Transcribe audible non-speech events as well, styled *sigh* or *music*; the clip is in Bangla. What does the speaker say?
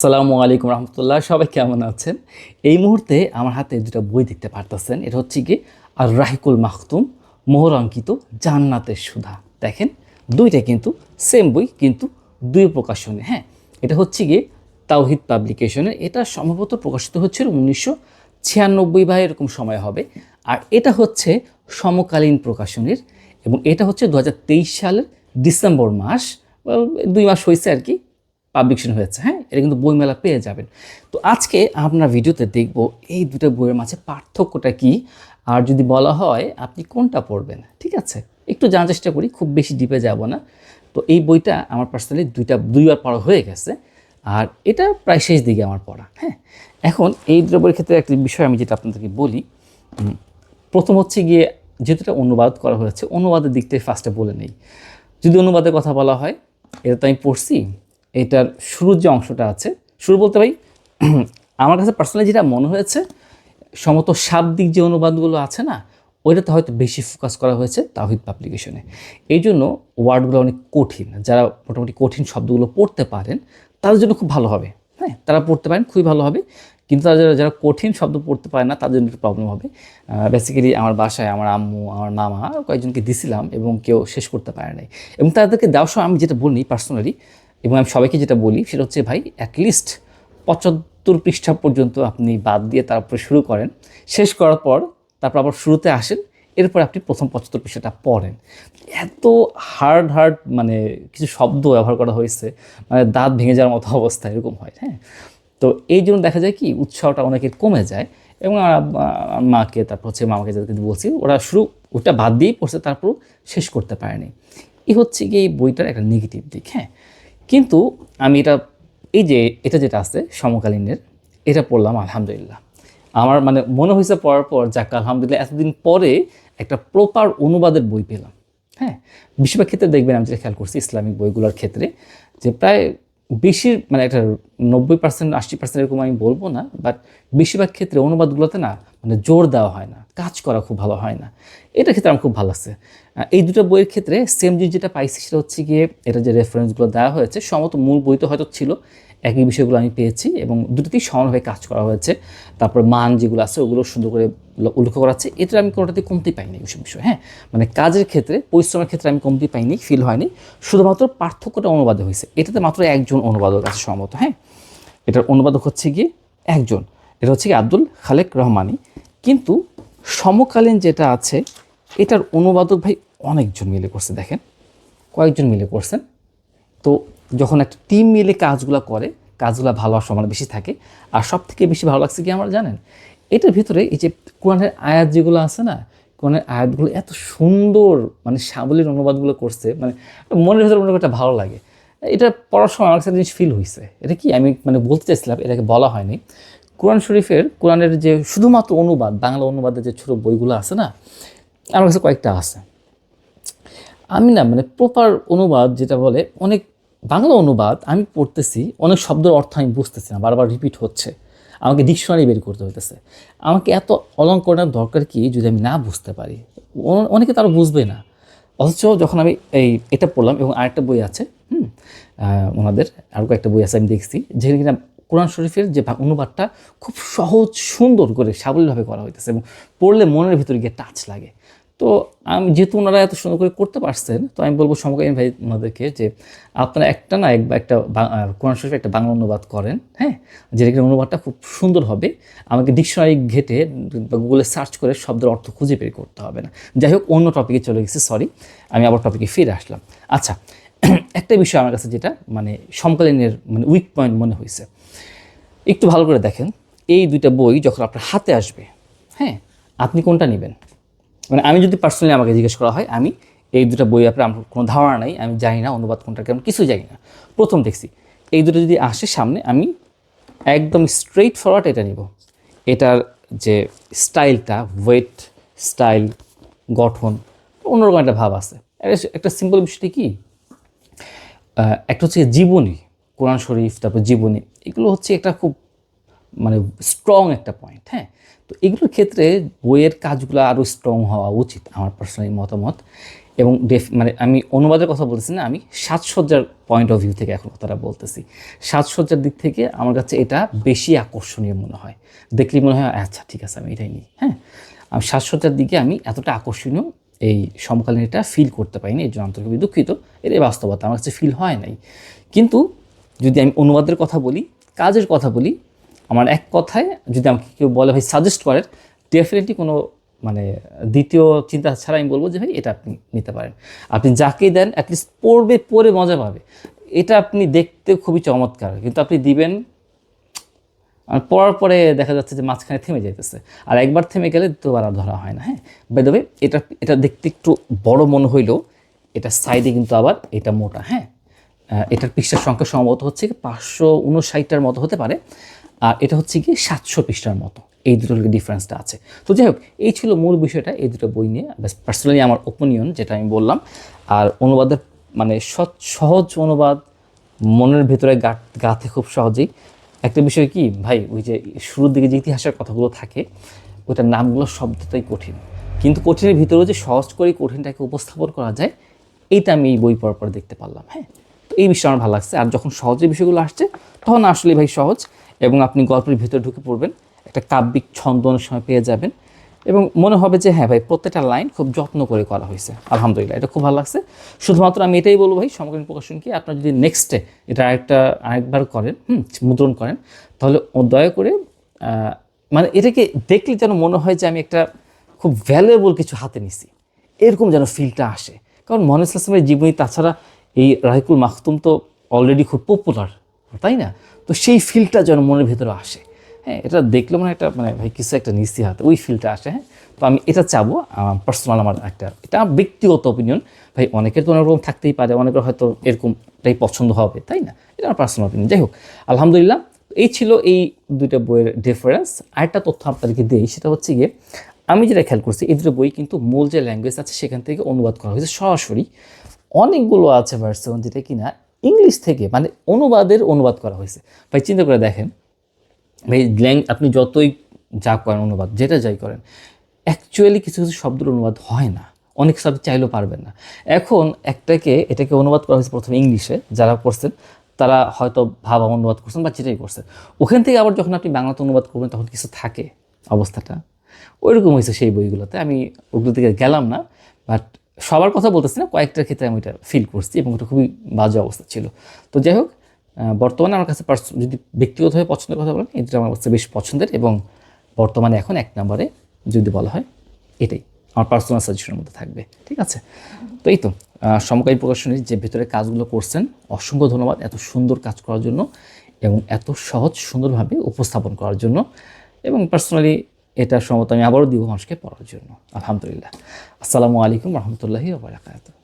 আসসালামু আলাইকুম রহমতুল্লাহ, সবাই কেমন আছেন? এই মুহূর্তে আমার হাতে দুটো বই দেখতে পারতেছেন। এটা হচ্ছে কি আর রাহিকুল মাহতুম মোহর অঙ্কিত জান্নাতের সুধা। দেখেন, দুইটা কিন্তু সেম বই, কিন্তু দুই প্রকাশনে হ্যাঁ? এটা হচ্ছে গিয়ে তাওহিদ পাবলিকেশনের। এটা সম্ভবত প্রকাশিত হচ্ছিল উনিশশো ছিয়ানব্বই বা এরকম সময় হবে। আর এটা হচ্ছে সমকালীন প্রকাশনের এবং এটা হচ্ছে দু হাজার তেইশ সালের ডিসেম্বর মাস দুই মাস হয়েছে আর কি। পাবলিকেশন হয়েছে হ্যাঁ? এটা কিন্তু বইমেলা পেয়ে যাবেন। তো আজকে আমরা ভিডিওতে দেখব এই দুটো বইয়ের মাঝে পার্থক্যটা কি, আর যদি বলা হয় আপনি কোনটা পড়বেন, ঠিক আছে? একটু জানার চেষ্টা করি, খুব বেশি ডিপে যাব না। তো এই বইটা আমার পার্সোনালি দুইটা, দুইবার পড়া হয়ে গেছে, আর এটা প্রায় শেষ দিকে আমার পড়া হ্যাঁ? এখন এই দুটো বইয়ের ক্ষেত্রে একটি বিষয় আমি যেটা আপনাদেরকে বলি প্রথম হচ্ছে গিয়ে যেহেতু এটা অনুবাদ করা হয়েছে, অনুবাদের দিকটাই ফার্স্টে বলে নেই। যদি অনুবাদের কথা বলা হয়, এটা তো আমি পড়ছি এটার শুরুর যে অংশটা আছে, শুরু বলতে ভাই, *clears throat* আমার কাছে পার্সোনালি যেটা মনে হয়েছে সমত শাব্দিক যে অনুবাদগুলো আছে না, ওইটাতে হয়তো বেশি ফোকাস করা হয়েছে তাহিদ পাবলিকেশনে এই জন্য ওয়ার্ডগুলো অনেক কঠিন, যারা মোটামুটি কঠিন শব্দগুলো পড়তে পারেন, তাদের জন্য খুব ভালো হবে। হ্যাঁ তারা পড়তে পারেন, খুবই ভালো হবে। কিন্তু তারা যারা যারা কঠিন শব্দ পড়তে পারে না, তাদের জন্য একটু প্রবলেম হবে। বেসিক্যালি আমার বাসায় আমার আম্মু, আমার মামা কয়েকজনকে দিছিলাম এবং কেউ শেষ করতে পারে নাই। এবং তাদেরকে দেওয়ার সময় আমি যেটা বলি পার্সোনালি এবং আমি সবাইকে যেটা বলি সেটা হচ্ছে, ভাই অ্যাটলিস্ট পঁচাত্তর পৃষ্ঠা পর্যন্ত আপনি বাদ দিয়ে তারপরে শুরু করেন। শেষ করার পর তারপর আবার শুরুতে আসেন। এরপর আপনি প্রথম পঁচাত্তর পৃষ্ঠাটা পড়েন। এত হার্ড হার্ড মানে কিছু শব্দ ব্যবহার করা হয়েছে মানে দাঁত ভেঙে যাওয়ার মতো অবস্থা এরকম হয় হ্যাঁ? তো এই জন্য দেখা যায় কি, উৎসাহটা অনেকের কমে যায় এবং মাকে, তারপর হচ্ছে মামাকে যাদেরকে বলছি, ওরা শুরু, ওটা বাদ দিয়েই পড়ছে তারপর শেষ করতে পারেনি। এই হচ্ছে কি এই বইটার একটা নেগেটিভ দিক হ্যাঁ? কিন্তু আমি এটা, এই যে এটা যেটা আছে সমকালীনের, এটা পড়লাম, আলহামদুলিল্লাহ। আমার মানে মনে হয়েছে পড়ার পর, যাক, আলহামদুলিল্লাহ, এতদিন পরে একটা প্রপার অনুবাদের বই পেলাম। হ্যাঁ বেশিরভাগ ক্ষেত্রে দেখবেন, আমি যেটা খেয়াল করছি, ইসলামিক বইগুলোর ক্ষেত্রে, যে প্রায় বেশির মানে একটা নব্বই পার্সেন্ট আশি পার্সেন্ট এরকম আমি বলব না বাট বেশিরভাগ ক্ষেত্রে অনুবাদগুলোতে না মানে জোর দেওয়া হয় না, কাজ করা খুব ভালো হয় না। এটার ক্ষেত্রে আমার খুব ভালো লাগছে। এই দুটো বইয়ের ক্ষেত্রে সেম জিনিস যেটা পাইছি সেটা হচ্ছে গিয়ে এটা যে রেফারেন্সগুলো দেওয়া হয়েছে সমত মূল বই তো হয়তো ছিল, একই বিষয়গুলো আমি পেয়েছি এবং দুটোতেই সমানভাবে কাজ করা হয়েছে। তারপর মান যেগুলো আছে ওগুলো সুন্দর করে উল্লেখ করা আছে। এটা আমি কোনোটাতে কমতি পাইনি ওইসব বিষয় হ্যাঁ? মানে কাজের ক্ষেত্রে, পরিশ্রমের ক্ষেত্রে আমি কমতি পাইনি ফিল হয়নি। শুধুমাত্র পার্থক্যটা অনুবাদে হয়েছে। এটাতে মাত্র একজন অনুবাদক আছে সম্ভবত হ্যাঁ? এটার অনুবাদক হচ্ছে গিয়ে একজন। এটা হচ্ছে কি আব্দুল খালেক রহমানি। কিন্তু সমকালীন যেটা আছে, এটার অনুবাদক ভাই অনেকজন মিলে করছে, দেখেন। কয়েকজন মিলে করছেন। তো যখন একটা টিম মিলে কাজগুলো করে, কাজগুলো ভালো হওয়ার সম্ভাবনা বেশি থাকে। আর সব থেকে বেশি ভালো লাগছে কি আমার জানেন? এটার ভিতরে এই যে কোরআনের আয়াত যেগুলো আছে না, কোরআনের আয়াতগুলো এত সুন্দর মানে সাবলীর অনুবাদগুলো করছে মানে মনের ভিতরে মনে একটা ভালো লাগে। এটা পড়ার সময় আমার একটা জিনিস ফিল হয়েছে এটা কি? আমি মানে বলতে চাইছিলাম, এটাকে বলা হয়নি। কোরআন শরীফের, কোরআনের যে শুধুমাত্র অনুবাদ, বাংলা অনুবাদের যে ছোটো বইগুলো আছে না, আমার কাছে কয়েকটা আছে। আমি না মানে প্রপার অনুবাদ যেটা বলে, অনেক বাংলা অনুবাদ আমি পড়তেছি, অনেক শব্দের অর্থ আমি বুঝতেছি না, বারবার রিপিট হচ্ছে। আমাকে ডিকশনারি বের করতে হইতেছে। আমাকে এত অলঙ্করণের দরকার কি যদি আমি না বুঝতে পারি? অনেকে তারা বুঝবে না। অথচ যখন আমি এই, এটা পড়লাম এবং আরেকটা বই আছে, হুম ওনাদের আরও কয়েকটা বই আছে আমি দেখছি, যেখানে কিনা কোরআন শরীফের যে অনুবাদটা খুব সহজ, সুন্দর করে সাবলীলভাবে করা হইতেছে এবং পড়লে মনের ভিতরে গিয়ে টাচ লাগে। তো আমি যেহেতু ওনারা এত সুন্দর করে করতে পারছেন, তো আমি বলব সমকালীন ভাই ওনাদেরকে যে আপনারা একটা না এক বা একটা কোরআন শরীফ একটা বাংলা অনুবাদ করেন হ্যাঁ? যেটা কিনা অনুবাদটা খুব সুন্দর হবে। আমাকে ডিকশনারি ঘেটে বা গুগলে সার্চ করে শব্দের অর্থ খুঁজে বের করতে হবে না। যাই হোক, অন্য টপিকে চলে গেছি সরি আমি আবার টপিকে ফিরে আসলাম। আচ্ছা *clears throat* একটা বিষয় আমার কাছে যেটা মানে সমকালীনের মানে উইক পয়েন্ট মনে হয়েছে একটু ভালো করে দেখেন। এই দুইটা বই যখন আপনার হাতে আসবে হ্যাঁ আপনি কোনটা নেবেন? মানে আমি যদি পার্সোনালি আমাকে জিজ্ঞেস করা হয়, আমি এই দুটো বই আপনার আমার কোনো ধারণা নাই, আমি জানি না অনুবাদ কোনটা কেমন, কিছুই জানি না। প্রথম দেখছি, এই দুটো যদি আসে সামনে, আমি একদম স্ট্রেইট ফরওয়ার্ড এটা নিব। এটার যে স্টাইলটা ওয়েট স্টাইল গঠন, অন্যরকম একটা ভাব আছে। একটা সিম্পল বিষয়টি কি? একটা হচ্ছে জীবনী। কোরআন শরীফ, তারপর জীবনী, এগুলো হচ্ছে একটা খুব মানে স্ট্রং একটা পয়েন্ট হ্যাঁ? তো এগুলোর ক্ষেত্রে বইয়ের কাজগুলো আরও স্ট্রং হওয়া উচিত আমার পার্সোনালি মতামত। এবং ডেফ মানে আমি অনুবাদের কথা বলতেছি না, আমি সাজসজ্জার পয়েন্ট অফ ভিউ থেকে এখন কথাটা বলতেছি। সাজসজ্জার দিক থেকে আমার কাছে এটা বেশি আকর্ষণীয় মনে হয়। দেখলেই মনে হয় আচ্ছা ঠিক আছে, আমি এটাই নিই হ্যাঁ? আমি সাজসজ্জার দিকে আমি এতটা আকর্ষণীয় এই সমকালীন এটা ফিল করতে পারিনি, এই জন্য আন্তরিকভাবে দুঃখিত। এটাই বাস্তবতা আমার কাছে ফিল হয় নাই। কিন্তু যদি আমি অনুবাদের কথা বলি, কাজের কথা বলি, আমার এক কথায় যদি আমাকে কেউ বলে, ভাই সাজেস্ট করেন ডেফিনেটলি কোনো মানে দ্বিতীয় চিন্তা ছাড়া আমি বলব যে, ভাই, এটা আপনি নিতে পারেন। আপনি যাকেই দেন অ্যাটলিস্ট পড়বে, পড়ে মজা পাবে। এটা আপনি দেখতে খুবই চমৎকার। কিন্তু আপনি দিবেন, আর পড়ার পরে দেখা যাচ্ছে যে মাঝখানে থেমে যাইতেছে। আর একবার থেমে গেলে দুবার আর ধরা হয় না হ্যাঁ? বেদবে এটা এটা দেখতে একটু বড় মনে হইলেও, এটা সাইডে কিন্তু আবার এটা মোটা হ্যাঁ? এটার পৃষ্ঠার সংখ্যা সম্ভবত হচ্ছে পাঁচশো উনষাটটার মতো হতে পারে। আর এটা হচ্ছে কি সাতশো পৃষ্ঠার মতো। এই দুটোর ডিফারেন্সটা আছে। তো যাই হোক, এই ছিল মূল বিষয়টা এই দুটো বই নিয়ে। পার্সোনালি আমার ওপিনিয়ন যেটা আমি বললাম। আর অনুবাদের মানে সৎ- সহজ অনুবাদ মনের ভেতরে গা গাতে খুব সহজেই। একটা বিষয় কি, ভাই, ওই যে শুরুর দিকে যে ইতিহাসের কথাগুলো থাকে, ওইটার নামগুলো শব্দটাই কঠিন। কিন্তু কঠিনের ভিতরেও যে সহজ করে কঠিনটাকে উপস্থাপন করা যায়, এইটা আমি এই বই পড়ার পর দেখতে পারলাম হ্যাঁ? এই বিষয় আমার ভালো লাগছে। আর যখন সহজে বিষয়গুলো আসছে, তখন আসলে ভাই সহজ এবং আপনি গল্পের ভিতরে ঢুকে পড়বেন, একটা কাব্যিক ছন্দ অনেক সময় পেয়ে যাবেন এবং মনে হবে যে হ্যাঁ ভাই, প্রত্যেকটা লাইন খুব যত্ন করে করা হয়েছে। আলহামদুলিল্লাহ, এটা খুব ভালো লাগছে। শুধুমাত্র আমি এটাই বলব ভাই সমকালীন প্রকাশনকে আপনার যদি নেক্সটে এটা আরেকটা, আরেকবার করেন, হুম, মুদ্রণ করেন, তাহলে দয়া করে মানে এটাকে দেখলে যেন মনে হয় যে আমি একটা খুব ভ্যালুয়েবল কিছু হাতে নিছি। এরকম যেন ফিলটা আসে। কারণ মহানুস ইসলামের জীবনী, তাছাড়া এই রাহিকুল মাখতুম তো অলরেডি খুব পপুলার তাই না? তো সেই ফিলটা যেন মনের ভেতরে আসে। হ্যাঁ এটা দেখলে মানে একটা মানে ভাই কিছু একটা নিশ্চিত হাতে ওই ফিলটা আসে হ্যাঁ? তো আমি এটা চাবো পার্সোনাল আমার একটা, এটা ব্যক্তিগত অপিনিয়ন ভাই, অনেকের তো অনেক রকম থাকতেই পারে, অনেকের হয়তো এরকমটাই পছন্দ হবে, তাই না? এটা আমার পার্সোনাল অপিনিয়ন যাই হোক, আলহামদুলিল্লাহ, এই ছিল এই দুইটা বইয়ের ডিফারেন্স আরেকটা তথ্য আপনাদেরকে দিই, সেটা হচ্ছে গিয়ে, আমি যেটা খেয়াল করছি, এই দুটো বই কিন্তু মূল যে ল্যাঙ্গুয়েজ আছে, সেখান থেকে অনুবাদ করা হয়েছে সরাসরি। অনেকগুলো আছে ভার্সন যেটা কিনা ইংলিশ থেকে মানে অনুবাদের অনুবাদ করা হয়েছে। ভাই, চিন্তা করে দেখেন। ভাই, ল্যাং আপনি যতই যা করেন অনুবাদ, যেটা যাই করেন অ্যাকচুয়ালি কিছু কিছু শব্দের অনুবাদ হয় না। অনেক শব্দ চাইলেও পারবেন না। এখন একটাকে, এটাকে অনুবাদ করা হয়েছে প্রথমে ইংলিশে যারা করছেন, তারা হয়তো ভাবা অনুবাদ করছেন বা যেটাই করছেন। ওখান থেকে আবার যখন আপনি বাংলাতে অনুবাদ করবেন, তখন কিছু থাকে অবস্থাটা। ওইরকম হয়েছে সেই বইগুলোতে। আমি ওগুলো থেকে গেলাম না বাট সবার কথা বলতেছি না কয়েকটার ক্ষেত্রে আমি এটা ফিল করছি এবং ওটা খুবই বাজে অবস্থা ছিল। তো যাই হোক বর্তমানে আমার কাছে যদি ব্যক্তিগতভাবে পছন্দের কথা বলেন এটা আমার কাছে বেশ পছন্দের এবং বর্তমানে এখন এক নম্বরে যদি বলা হয় এটাই আমার পার্সোনাল সাজেশনের মধ্যে থাকবে ঠিক আছে? তো এই তো আহ, সমকালীন প্রকাশনীর যে ভেতরে কাজগুলো করছেন অসংখ্য ধন্যবাদ এত সুন্দর কাজ করার জন্য এবং এত সহজ সুন্দরভাবে উপস্থাপন করার জন্য এবং পার্সোনালি এটা সম্ভবত আমি আবারও দিব মানুষকে পড়ার জন্য। আলহামদুলিল্লাহ। আসসালামু আলাইকুম রহমতুল্লাহি বারাকাতুহ।